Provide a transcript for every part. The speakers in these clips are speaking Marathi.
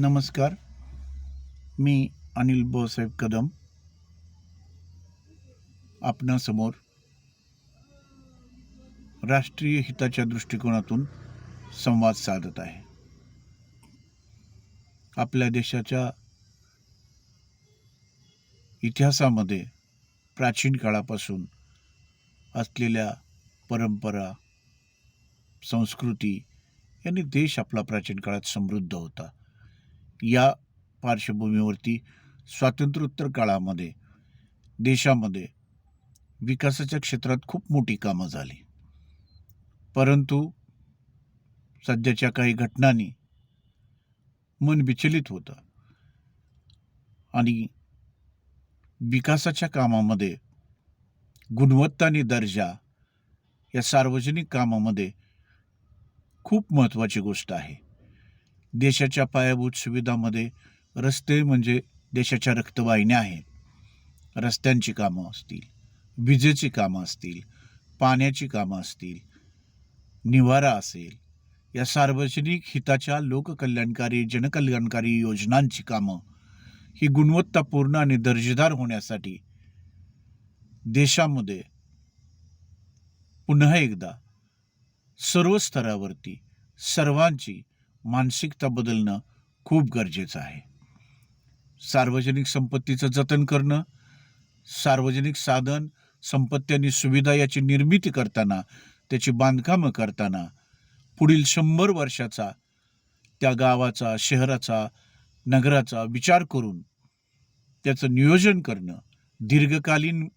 नमस्कार. मी अनिल भाऊसाहेब कदम आपणासमोर राष्ट्रीय हिताच्या दृष्टिकोनातून संवाद साधत आहे. आपल्या देशाच्या इतिहासामध्ये प्राचीन काळापासून असलेल्या परंपरा संस्कृती यांनी देश आपला प्राचीन काळात समृद्ध होता. या पार्श्वभूमीवरती स्वातंत्र्योत्तर काळामध्ये देशामध्ये विकासाच्या क्षेत्रात खूप मोठी कामं झाली. परंतु सध्याच्या काही घटनांनी मन विचलित होतं. आणि विकासाच्या कामामध्ये गुणवत्ता आणि दर्जा या सार्वजनिक कामामध्ये खूप महत्त्वाची गोष्ट आहे. देशाच्या पायाभूत सुविधामध्ये रस्ते म्हणजे देशाच्या रक्तवाहिन्या आहेत. रस्त्यांची कामं असतील विजेची कामं असतील पाण्याची कामं असतील निवारा असेल या सार्वजनिक हिताच्या लोककल्याणकारी जनकल्याणकारी योजनांची कामं ही गुणवत्तापूर्ण आणि दर्जेदार होण्यासाठी देशामध्ये पुन्हा एकदा सर्व स्तरावरती सर्वांची मानसिकता बदलणं खूप गरजेचं आहे. सार्वजनिक संपत्तीचं जतन करणं सार्वजनिक साधन संपत्ती आणि सुविधा याची निर्मिती करताना त्याची बांधकामं करताना पुढील शंभर वर्षाचा त्या गावाचा शहराचा नगराचा विचार करून त्याचं नियोजन करणं दीर्घकालीन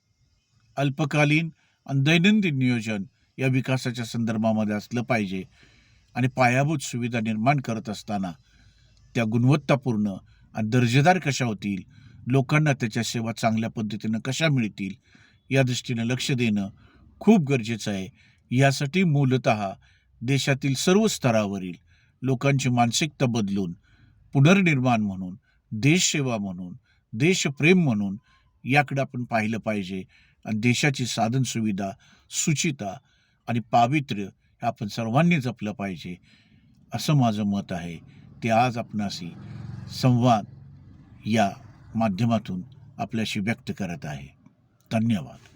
अल्पकालीन आणि दैनंदिन नियोजन या विकासाच्या संदर्भामध्ये असलं पाहिजे. आणि पायाभूत सुविधा निर्माण करत असताना त्या गुणवत्तापूर्ण आणि दर्जेदार कशा होतील लोकांना त्याच्या सेवा चांगल्या पद्धतीनं कशा मिळतील या दृष्टीनं लक्ष देणं खूप गरजेचं आहे. यासाठी मूलत देशातील सर्व स्तरावरील लोकांची मानसिकता बदलून पुनर्निर्माण म्हणून देशसेवा म्हणून देशप्रेम म्हणून याकडे आपण पाहिलं पाहिजे. आणि देशाची साधन सुविधा सुचिता आणि पावित्र्य आपण सर्वांनी जपलं पाहिजे असं माझं मत आहे. ते आज आपणाशी संवाद या माध्यमातून आपल्याशी व्यक्त करत आहे. धन्यवाद.